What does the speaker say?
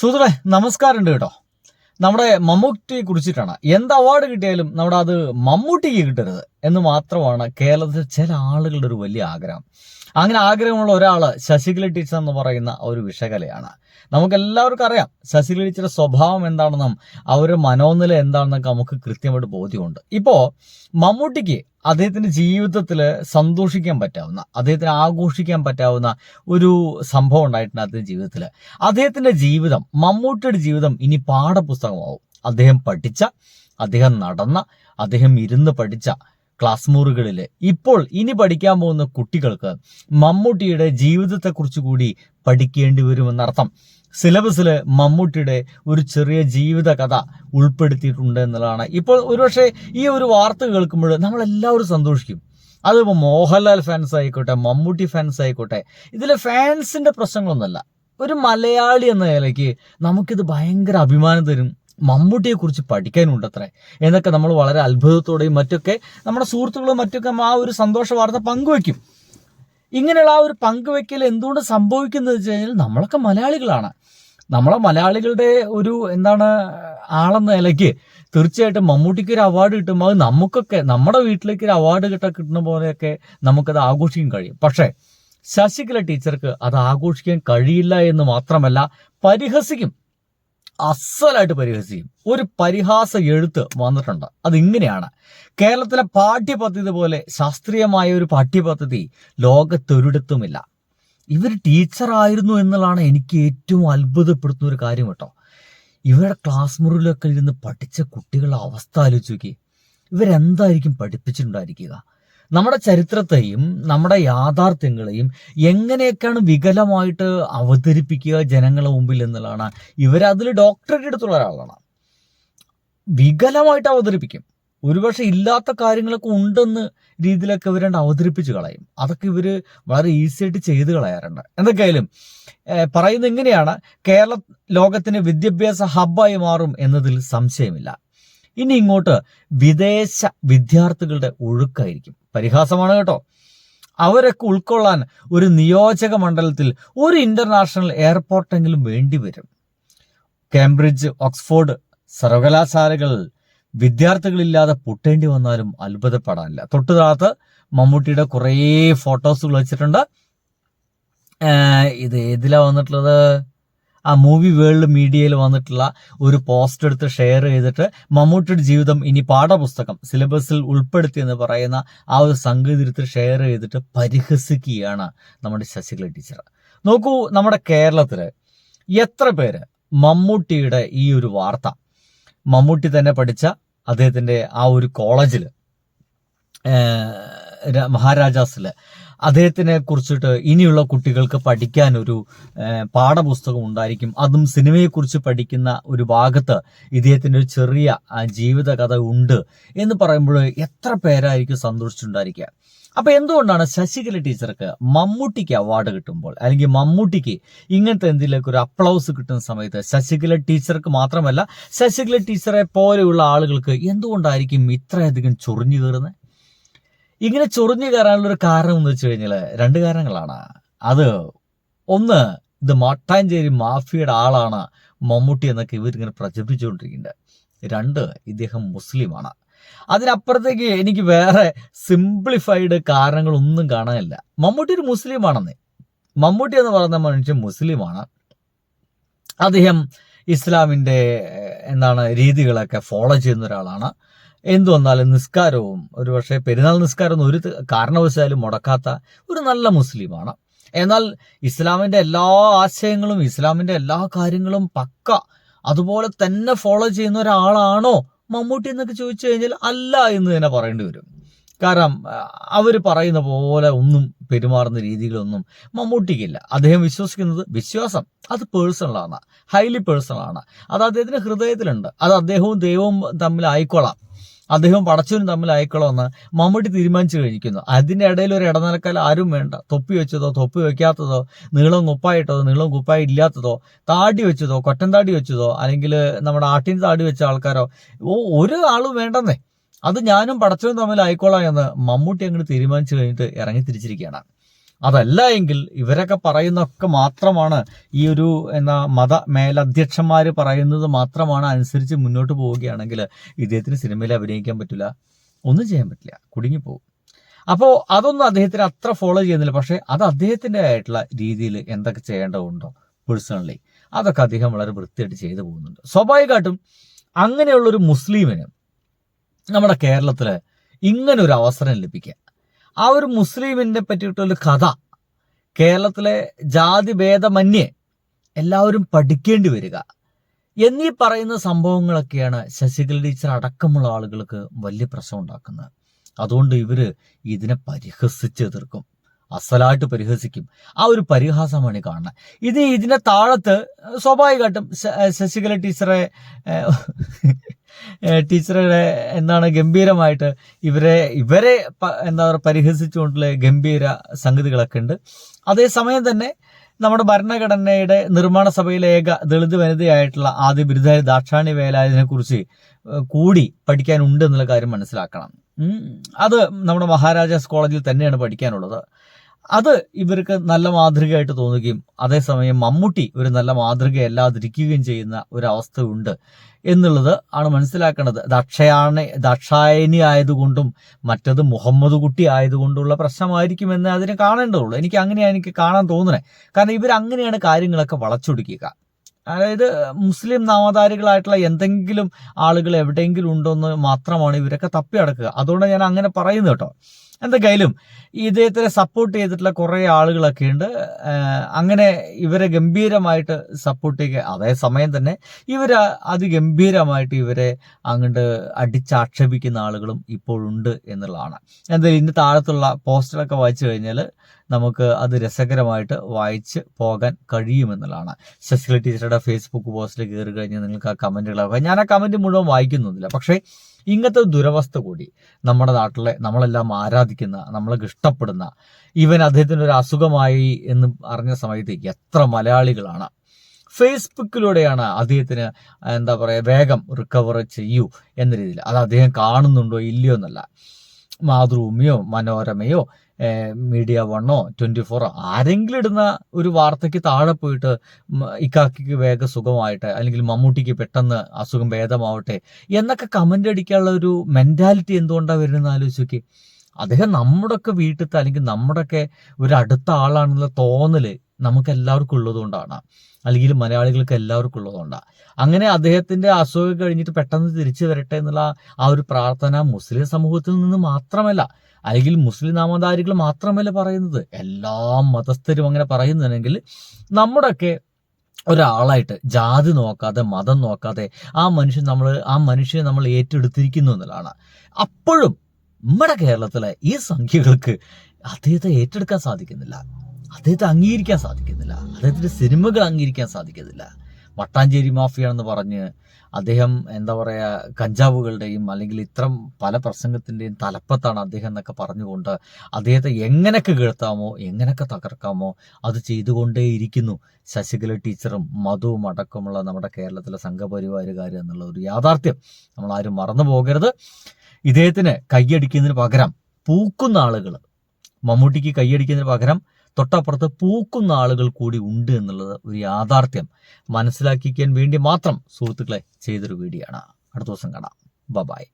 സുഹൃത്തുക്കളെ നമസ്കാരമുണ്ട് കേട്ടോ. നമ്മുടെ മമ്മൂട്ടിയെ കുറിച്ചിട്ടാണ്. എന്ത് അവാർഡ് കിട്ടിയാലും നമ്മുടെ അത് മമ്മൂട്ടിക്ക് കിട്ടരുത് എന്ന് മാത്രമാണ് കേരളത്തിലെ ചില ആളുകളുടെ ഒരു വലിയ ആഗ്രഹം. അങ്ങനെ ആഗ്രഹമുള്ള ഒരാൾ ശശികല ടീച്ചർ എന്ന് പറയുന്ന ഒരു വിഷകലയാണ്. നമുക്ക് എല്ലാവർക്കും അറിയാം ശശികല ടീച്ചറുടെ സ്വഭാവം എന്താണെന്നും അവരുടെ മനോനില എന്താണെന്നൊക്കെ നമുക്ക് കൃത്യമായിട്ട് ബോധ്യമുണ്ട്. ഇപ്പോ മമ്മൂട്ടിക്ക് അദ്ദേഹത്തിന്റെ ജീവിതത്തിൽ സന്തോഷിക്കാൻ പറ്റാവുന്ന അദ്ദേഹത്തിന് ആഘോഷിക്കാൻ പറ്റാവുന്ന ഒരു സംഭവം ഉണ്ടായിട്ടുണ്ട് അദ്ദേഹത്തിന്റെ ജീവിതത്തിൽ അദ്ദേഹത്തിന്റെ ജീവിതം മമ്മൂട്ടിയുടെ ജീവിതം ഇനി പാഠപുസ്തകമാവും. അദ്ദേഹം പഠിച്ച അദ്ദേഹം നടന്ന അദ്ദേഹം ഇരുന്ന് പഠിച്ച ക്ലാസ് മുറികളിൽ ഇപ്പോൾ ഇനി പഠിക്കാൻ പോകുന്ന കുട്ടികൾക്ക് മമ്മൂട്ടിയുടെ ജീവിതത്തെക്കുറിച്ച് കൂടി പഠിക്കേണ്ടി വരുമെന്നർത്ഥം. സിലബസിൽ മമ്മൂട്ടിയുടെ ഒരു ചെറിയ ജീവിത കഥ ഉൾപ്പെടുത്തിയിട്ടുണ്ട് എന്നുള്ളതാണ്. ഇപ്പോൾ ഒരുപക്ഷെ ഈ ഒരു വാർത്ത കേൾക്കുമ്പോൾ നമ്മളെല്ലാവരും സന്തോഷിക്കും. അതിപ്പോൾ മോഹൻലാൽ ഫാൻസ് ആയിക്കോട്ടെ മമ്മൂട്ടി ഫാൻസ് ആയിക്കോട്ടെ ഇതിലെ ഫാൻസിന്റെ പ്രശ്നങ്ങളൊന്നുമല്ല. ഒരു മലയാളി എന്ന നിലയ്ക്ക് നമുക്കിത് ഭയങ്കര അഭിമാനം തരും. മമ്മൂട്ടിയെ കുറിച്ച് പഠിക്കാനുണ്ടത്രേ. എന്നൊക്കെ നമ്മൾ വളരെ അത്ഭുതത്തോടെയും മറ്റൊക്കെ നമ്മുടെ സുഹൃത്തുക്കളും മറ്റൊക്കെ ആ ഒരു സന്തോഷ വാർത്ത പങ്കുവെക്കും ഇങ്ങനെയുള്ള ആ ഒരു പങ്കുവെക്കൽ എന്തുകൊണ്ട് സംഭവിക്കുന്നത് വെച്ച് കഴിഞ്ഞാൽ നമ്മളൊക്കെ മലയാളികളാണ്. നമ്മളെ മലയാളികളുടെ ഒരു എന്താണ് ആളെന്ന നിലയ്ക്ക് തീർച്ചയായിട്ടും മമ്മൂട്ടിക്ക് ഒരു അവാർഡ് കിട്ടുമ്പോൾ അത് നമുക്കൊക്കെ നമ്മുടെ വീട്ടിലേക്ക് ഒരു അവാർഡ് കിട്ടാൻ കിട്ടുന്ന പോലെയൊക്കെ നമുക്കത് ആഘോഷിക്കാൻ കഴിയും. പക്ഷേ ശശികല ടീച്ചർക്ക് അത് ആഘോഷിക്കാൻ കഴിയില്ല എന്ന് മാത്രമല്ല പരിഹസിക്കും. അസലായിട്ട് പരിഹസിക്കും. ഒരു പരിഹാസ എഴുത്ത് വന്നിട്ടുണ്ട്. അത് ഇങ്ങനെയാണ് കേരളത്തിലെ പാഠ്യപദ്ധതി പോലെ ശാസ്ത്രീയമായ ഒരു പാഠ്യപദ്ധതി ലോകത്തൊരിടത്തുമില്ല. ഇവർ ടീച്ചറായിരുന്നു എന്നുള്ളതാണ് എനിക്ക് ഏറ്റവും അത്ഭുതപ്പെടുത്തുന്ന ഒരു കാര്യം കേട്ടോ. ഇവരുടെ ക്ലാസ് മുറിയിലൊക്കെ ഇരുന്ന് പഠിച്ച കുട്ടികളുടെ അവസ്ഥ ആലോചിച്ച് നോക്കി. ഇവരെന്തായിരിക്കും പഠിപ്പിച്ചിട്ടുണ്ടായിരിക്കുക? നമ്മുടെ ചരിത്രത്തെയും നമ്മുടെ യാഥാർത്ഥ്യങ്ങളെയും എങ്ങനെയൊക്കെയാണ് വികലമായിട്ട് അവതരിപ്പിക്കുക ജനങ്ങളുടെ മുമ്പിൽ എന്നുള്ളതാണ്. ഇവരതിൽ ഡോക്ടറേറ്റ് എടുത്തുള്ള ഒരാളാണ്. വികലമായിട്ട് അവതരിപ്പിക്കും. ഒരുപക്ഷെ ഇല്ലാത്ത കാര്യങ്ങളൊക്കെ ഉണ്ടെന്ന് രീതിയിലൊക്കെ ഇവരുണ്ട് അവതരിപ്പിച്ച് കളയും. അതൊക്കെ ഇവർ വളരെ ഈസി ആയിട്ട് ചെയ്ത് കളയാറുണ്ട്. എന്തൊക്കെയായാലും പറയുന്നത് എങ്ങനെയാണ് കേരള ലോകത്തിന് വിദ്യാഭ്യാസ ഹബ്ബായി മാറും എന്നതിൽ സംശയമില്ല. ഇനി ഇങ്ങോട്ട് വിദേശ വിദ്യാർത്ഥികളുടെ ഒഴുക്കായിരിക്കും. പരിഹാസമാണ് കേട്ടോ. അവരൊക്കെ ഉൾക്കൊള്ളാൻ ഒരു നിയോജക മണ്ഡലത്തിൽ ഒരു ഇന്റർനാഷണൽ എയർപോർട്ടെങ്കിലും വേണ്ടിവരും കേംബ്രിഡ്ജ് ഓക്സ്ഫോർഡ് സർവകലാശാലകൾ വിദ്യാർത്ഥികളില്ലാതെ പൊട്ടേണ്ടി വന്നാലും അത്ഭുതപ്പെടാനില്ല. തൊട്ടു താഴത്ത് മമ്മൂട്ടിയുടെ കുറേ ഫോട്ടോസുകൾ വെച്ചിട്ടുണ്ട്. ഇത് ഏതിലാ വന്നിട്ടുള്ളത്? ആ മൂവി വേൾഡ് മീഡിയയിൽ വന്നിട്ടുള്ള ഒരു പോസ്റ്റ് എടുത്ത് ഷെയർ ചെയ്തിട്ട് മമ്മൂട്ടിയുടെ ജീവിതം ഇനി പാഠപുസ്തകം സിലബസിൽ ഉൾപ്പെടുത്തി എന്ന് പറയുന്ന ആ ഒരു സംഗീതത്തിൽ ഷെയർ ചെയ്തിട്ട് പരിഹസിക്കുകയാണ് നമ്മുടെ ശശികല ടീച്ചർ നോക്കൂ നമ്മുടെ കേരളത്തിൽ എത്ര പേര് മമ്മൂട്ടിയുടെ ഈ ഒരു വാർത്ത? മമ്മൂട്ടി തന്നെ പഠിച്ച അദ്ദേഹത്തിന്റെ ആ ഒരു കോളേജിൽ മഹാരാജാസിൽ അദ്ദേഹത്തിനെ കുറിച്ചിട്ട് ഇനിയുള്ള കുട്ടികൾക്ക് പഠിക്കാൻ ഒരു പാഠപുസ്തകം ഉണ്ടായിരിക്കും. അതും സിനിമയെക്കുറിച്ച് പഠിക്കുന്ന ഒരു ഭാഗത്ത് ഇദ്ദേഹത്തിന്റെ ഒരു ചെറിയ ജീവിതകഥ ഉണ്ട് എന്ന് പറയുമ്പോൾ എത്ര പേരായിരിക്കും സന്തോഷിച്ചിട്ടുണ്ടായിരിക്കുക അപ്പൊ എന്തുകൊണ്ടാണ് ശശികല ടീച്ചർക്ക് മമ്മൂട്ടിക്ക് അവാർഡ് കിട്ടുമ്പോൾ അല്ലെങ്കിൽ മമ്മൂട്ടിക്ക് ഇങ്ങനത്തെ എന്തെങ്കിലുമൊക്കെ ഒരു അപ്ലൗസ് കിട്ടുന്ന സമയത്ത് ശശികല ടീച്ചർക്ക് മാത്രമല്ല ശശികല ടീച്ചറെ പോലെയുള്ള ആളുകൾക്ക് എന്തുകൊണ്ടായിരിക്കും ഇത്രയധികം ചൊറിഞ്ഞു കയറുന്നത്? ഇങ്ങനെ ചൊറിഞ്ഞു കയറാനുള്ള ഒരു കാരണം എന്ന് വെച്ച് കഴിഞ്ഞാൽ രണ്ട് കാരണങ്ങളാണ്. അത് ഒന്ന് ഇത് മട്ടാഞ്ചേരി മാഫിയയുടെ ആളാണ് മമ്മൂട്ടി എന്നൊക്കെ ഇവരിങ്ങനെ പ്രചരിപ്പിച്ചുകൊണ്ടിരിക്കുന്നുണ്ട്. രണ്ട് ഇദ്ദേഹം മുസ്ലിമാണ്. അതിനപ്പുറത്തേക്ക് എനിക്ക് വേറെ സിംപ്ലിഫൈഡ് കാരണങ്ങളൊന്നും കാണാനില്ല. മമ്മൂട്ടി ഒരു മുസ്ലിമാണെന്ന്. മമ്മൂട്ടി എന്ന് പറയുന്ന മനുഷ്യൻ മുസ്ലിമാണ്. അദ്ദേഹം ഇസ്ലാമിന്റെ എന്താണ് രീതികളൊക്കെ ഫോളോ ചെയ്യുന്ന ഒരാളാണ്. എന്തു വന്നാലും നിസ്കാരവും ഒരു പക്ഷേ പെരുന്നാൾ നിസ്കാരം ഒരു കാരണവശാലും മുടക്കാത്ത ഒരു നല്ല മുസ്ലിമാണ്. എന്നാൽ ഇസ്ലാമിന്റെ എല്ലാ ആശയങ്ങളും ഇസ്ലാമിന്റെ എല്ലാ കാര്യങ്ങളും പക്ക അതുപോലെ തന്നെ ഫോളോ ചെയ്യുന്ന ഒരാളാണോ മമ്മൂട്ടി എന്നൊക്കെ ചോദിച്ചു കഴിഞ്ഞാൽ അല്ല എന്ന് തന്നെ പറയേണ്ടി വരും. കാരണം അവർ പറയുന്ന പോലെ ഒന്നും പെരുമാറുന്ന രീതികളൊന്നും മമ്മൂട്ടിക്കില്ല. അദ്ദേഹം വിശ്വസിക്കുന്നത് വിശ്വാസം. അത് പേഴ്സണലാണ് ഹൈലി പേഴ്സണലാണ് അത് അദ്ദേഹത്തിന്റെ ഹൃദയത്തിലുണ്ട്. അത് അദ്ദേഹവും ദൈവവും തമ്മിൽ ആയിക്കോളാം അദ്ദേഹം പടച്ചവനും തമ്മിൽ അയക്കണമെന്ന് മമ്മൂട്ടി തീരുമാനിച്ചു കഴിഞ്ഞിരിക്കുന്നു. അതിന്റെ ഇടയിൽ ഒരു ഇടനിലക്കാൽ ആരും വേണ്ട. തൊപ്പി വെച്ചതോ തൊപ്പി വെക്കാത്തതോ നീളം കുപ്പായിട്ടതോ നീളം കുപ്പായി ഇല്ലാത്തതോ താടി വെച്ചതോ കൊറ്റൻ താടി വെച്ചതോ അല്ലെങ്കിൽ നമ്മുടെ ആട്ടിൻ താടി വെച്ച ആൾക്കാരോ ഒരു ആളും വേണ്ടെന്നേ. അത് ഞാനും പടച്ചവനും തമ്മിൽ ആയിക്കോളാം എന്ന് മമ്മൂട്ടി അങ്ങോട്ട് തീരുമാനിച്ചു കഴിഞ്ഞിട്ട് ഇറങ്ങി തിരിച്ചിരിക്കുകയാണ്. അതല്ല എങ്കിൽ ഇവരൊക്കെ പറയുന്നൊക്കെ മാത്രമാണ് ഈ ഒരു എന്നാ മത മേലധ്യക്ഷന്മാർ പറയുന്നത് മാത്രമാണ് അനുസരിച്ച് മുന്നോട്ട് പോവുകയാണെങ്കിൽ ഇദ്ദേഹത്തിന് സിനിമയിൽ അഭിനയിക്കാൻ പറ്റില്ല ഒന്നും ചെയ്യാൻ പറ്റില്ല. കുടുങ്ങിപ്പോകും അപ്പോൾ അതൊന്നും അദ്ദേഹത്തിന് അത്ര ഫോളോ ചെയ്യുന്നില്ല. പക്ഷേ അത് അദ്ദേഹത്തിന്റെ ആയിട്ടുള്ള രീതിയിൽ എന്തൊക്കെ ചെയ്യേണ്ടതുണ്ടോ പേഴ്സണലി അതൊക്കെ അദ്ദേഹം വളരെ വൃത്തിയായിട്ട് ചെയ്തു പോകുന്നുണ്ട്. സ്വാഭാവികമായിട്ടും അങ്ങനെയുള്ളൊരു മുസ്ലിമിന് നമ്മുടെ കേരളത്തിൽ ഇങ്ങനൊരു അവസരം ലഭിക്കുക ആ ഒരു മുസ്ലിമിനെ പറ്റിയിട്ടുള്ള കഥ. കേരളത്തിലെ ജാതി ഭേദമന്യേ എല്ലാവരും പഠിക്കേണ്ടി വരിക. എന്നീ പറയുന്ന സംഭവങ്ങളൊക്കെയാണ് ശശികല ടീച്ചർ അടക്കമുള്ള ആളുകൾക്ക് വലിയ പ്രശ്നം ഉണ്ടാക്കുന്നത്. അതുകൊണ്ട് ഇവർ ഇതിനെ പരിഹസിച്ച് എതിർക്കും. അസലായിട്ട് പരിഹസിക്കും. ആ ഒരു പരിഹാസമാണ് കാണുന്നത്. ഇത് ഇതിന്റെ താഴത്ത് സ്വാഭാവികമായിട്ടും ശശികല ടീച്ചറെ ടീച്ചറുടെ എന്താണ് ഗംഭീരമായിട്ട് ഇവരെ ഇവരെ എന്താ പറയുക പരിഹസിച്ചുകൊണ്ടുള്ള ഗംഭീര സംഗതികളൊക്കെ ഉണ്ട്. അതേസമയം തന്നെ നമ്മുടെ ഭരണഘടനയുടെ നിർമ്മാണ സഭയിലെ ഏക ദളിത് വനിതയായിട്ടുള്ള ആദ്യ ബിരുദായ ദാക്ഷാണി വേലായതിനെ കുറിച്ച് കൂടി പഠിക്കാനുണ്ട് എന്നുള്ള കാര്യം മനസ്സിലാക്കണം. അത് നമ്മുടെ മഹാരാജാസ് കോളേജിൽ തന്നെയാണ് പഠിക്കാനുള്ളത്. അത് ഇവർക്ക് നല്ല മാതൃകയായിട്ട് തോന്നുകയും അതേസമയം മമ്മൂട്ടി ഒരു നല്ല മാതൃകയല്ലാതിരിക്കുകയും ചെയ്യുന്ന ഒരവസ്ഥ ഉണ്ട് എന്നുള്ളത് ആണ് മനസ്സിലാക്കേണ്ടത്. ദക്ഷയാണ് ദക്ഷായനി ആയതുകൊണ്ടും മറ്റത് മുഹമ്മദ് കുട്ടി ആയതുകൊണ്ടുള്ള പ്രശ്നമായിരിക്കുമെന്ന് അതിനെ കാണേണ്ടതുള്ളൂ. എനിക്ക് അങ്ങനെയാണ് എനിക്ക് കാണാൻ തോന്നുന്നത്. കാരണം ഇവർ അങ്ങനെയാണ് കാര്യങ്ങളൊക്കെ വളച്ചൊടുക്കുക. അതായത് മുസ്ലിം നാമധാരികളായിട്ടുള്ള എന്തെങ്കിലും ആളുകൾ എവിടെയെങ്കിലും ഉണ്ടോ എന്ന് മാത്രമാണ് ഇവരൊക്കെ തപ്പി അടക്കുക അതുകൊണ്ട് ഞാൻ അങ്ങനെ പറയുന്നു കേട്ടോ. എന്തൊക്കെയായാലും ഇദ്ദേഹത്തിനെ സപ്പോർട്ട് ചെയ്തിട്ടുള്ള കുറേ ആളുകളൊക്കെ ഉണ്ട്. അങ്ങനെ ഇവരെ ഗംഭീരമായിട്ട് സപ്പോർട്ട് ചെയ്യുക. അതേസമയം തന്നെ ഇവർ അതിഗംഭീരമായിട്ട് ഇവരെ അങ്ങോട്ട് അടിച്ചാക്ഷേപിക്കുന്ന ആളുകളും ഇപ്പോഴുണ്ട് എന്നുള്ളതാണ്. എന്തായാലും ഇതിന്റെ താഴത്തുള്ള പോസ്റ്ററൊക്കെ വായിച്ചു കഴിഞ്ഞാൽ നമുക്ക് അത് രസകരമായിട്ട് വായിച്ച് പോകാൻ കഴിയുമെന്നുള്ളതാണ് ശശികല ടീച്ചറുടെ ഫേസ്ബുക്ക് പോസ്റ്റിൽ കയറി കഴിഞ്ഞാൽ നിങ്ങൾക്ക് ആ കമന്റുകളൊക്കെ ഞാൻ ആ കമന്റ് മുഴുവൻ വായിക്കുന്നൊന്നുമില്ല പക്ഷേ ഇങ്ങനത്തെ ദുരവസ്ഥ കൂടി നമ്മുടെ നാട്ടിലെ നമ്മളെല്ലാം ആരാധിക്കുന്ന നമ്മളൊക്കെ ഇഷ്ടപ്പെടുന്ന ഇവൻ അദ്ദേഹത്തിന് ഒരു അസുഖമായി എന്ന് അറിഞ്ഞ സമയത്ത് എത്ര മലയാളികളാണ്. ഫേസ്ബുക്കിലൂടെയാണ് അദ്ദേഹത്തിന് എന്താ പറയുക വേഗം റിക്കവർ ചെയ്യൂ എന്ന രീതിയിൽ. അത് അദ്ദേഹം കാണുന്നുണ്ടോ ഇല്ലയോ എന്നല്ല. മാതൃഭൂമിയോ മനോരമയോ മീഡിയ വണ്ണോ ട്വന്റി ഫോറോ ആരെങ്കിലും ഇടുന്ന ഒരു വാർത്തയ്ക്ക് താഴെ പോയിട്ട് ഇക്കാക്കിക്ക് വേഗം സുഖമായിട്ട് അല്ലെങ്കിൽ മമ്മൂട്ടിക്ക് പെട്ടെന്ന് അസുഖം ഭേദമാവട്ടെ എന്നൊക്കെ കമന്റ് അടിക്കാനുള്ള ഒരു മെന്റാലിറ്റി എന്തുകൊണ്ടാണ് വരുന്നത് ആലോചിച്ച് അദ്ദേഹം അദ്ദേഹം നമ്മുടെയൊക്കെ വീട്ടിലത്തെ അല്ലെങ്കിൽ നമ്മുടെയൊക്കെ ഒരു അടുത്ത ആളാണെന്നുള്ള തോന്നൽ നമുക്ക് എല്ലാവർക്കും ഉള്ളതുകൊണ്ടാണ് അല്ലെങ്കിൽ മലയാളികൾക്ക് എല്ലാവർക്കും ഉള്ളതുകൊണ്ടാണ് അങ്ങനെ അദ്ദേഹത്തിന്റെ അസുഖം കഴിഞ്ഞിട്ട് പെട്ടെന്ന് തിരിച്ചു വരട്ടെ എന്നുള്ള ആ ഒരു പ്രാർത്ഥന മുസ്ലിം സമൂഹത്തിൽ നിന്ന് മാത്രമല്ല അല്ലെങ്കിൽ മുസ്ലിം നാമധാരികൾ മാത്രമല്ല പറയുന്നത്. എല്ലാ മതസ്ഥരും അങ്ങനെ പറയുന്നുണ്ടെങ്കിൽ നമ്മുടെയൊക്കെ ഒരാളായിട്ട് ജാതി നോക്കാതെ മതം നോക്കാതെ ആ മനുഷ്യൻ നമ്മൾ ആ മനുഷ്യനെ നമ്മൾ ഏറ്റെടുത്തിരിക്കുന്നു എന്നുള്ളതാണ്. അപ്പോഴും നമ്മുടെ കേരളത്തിലെ ഈ സംഖ്യകൾക്ക് അദ്ദേഹത്തെ ഏറ്റെടുക്കാൻ സാധിക്കുന്നില്ല. അദ്ദേഹത്തെ അംഗീകരിക്കാൻ സാധിക്കുന്നില്ല. അദ്ദേഹത്തിന്റെ സിനിമകൾ അംഗീകരിക്കാൻ സാധിക്കുന്നില്ല. വട്ടാഞ്ചേരി മാഫിയാണെന്ന് പറഞ്ഞ് അദ്ദേഹം എന്താ പറയുക കഞ്ചാവുകളുടെയും അല്ലെങ്കിൽ ഇത്തരം പല പ്രസംഗത്തിന്റെയും തലപ്പത്താണ് അദ്ദേഹം എന്നൊക്കെ പറഞ്ഞുകൊണ്ട് അദ്ദേഹത്തെ എങ്ങനെയൊക്കെ കേൾത്താമോ എങ്ങനെയൊക്കെ തകർക്കാമോ അത് ചെയ്തുകൊണ്ടേയിരിക്കുന്നു. ശശികല ടീച്ചറും മധുവും അടക്കമുള്ള നമ്മുടെ കേരളത്തിലെ സംഘപരിവാരുകാർ എന്നുള്ള ഒരു യാഥാർത്ഥ്യം നമ്മൾ ആരും മറന്നു പോകരുത്. ഇദ്ദേഹത്തിന് കൈയടിക്കുന്നതിന് പകരം പൂക്കുന്ന ആളുകൾ മമ്മൂട്ടിക്ക് കൈയടിക്കുന്നതിന് പകരം തൊട്ടപ്പുറത്ത് പൂക്കുന്ന ആളുകൾ കൂടി ഉണ്ട് എന്നുള്ളത് ഒരു യാഥാർത്ഥ്യം. മനസ്സിലാക്കിക്കാൻ വേണ്ടി മാത്രം സുഹൃത്തുക്കളെ ചെയ്തൊരു വീഡിയോ ആണ് അടുത്ത ദിവസം കാണാം. ബബായ്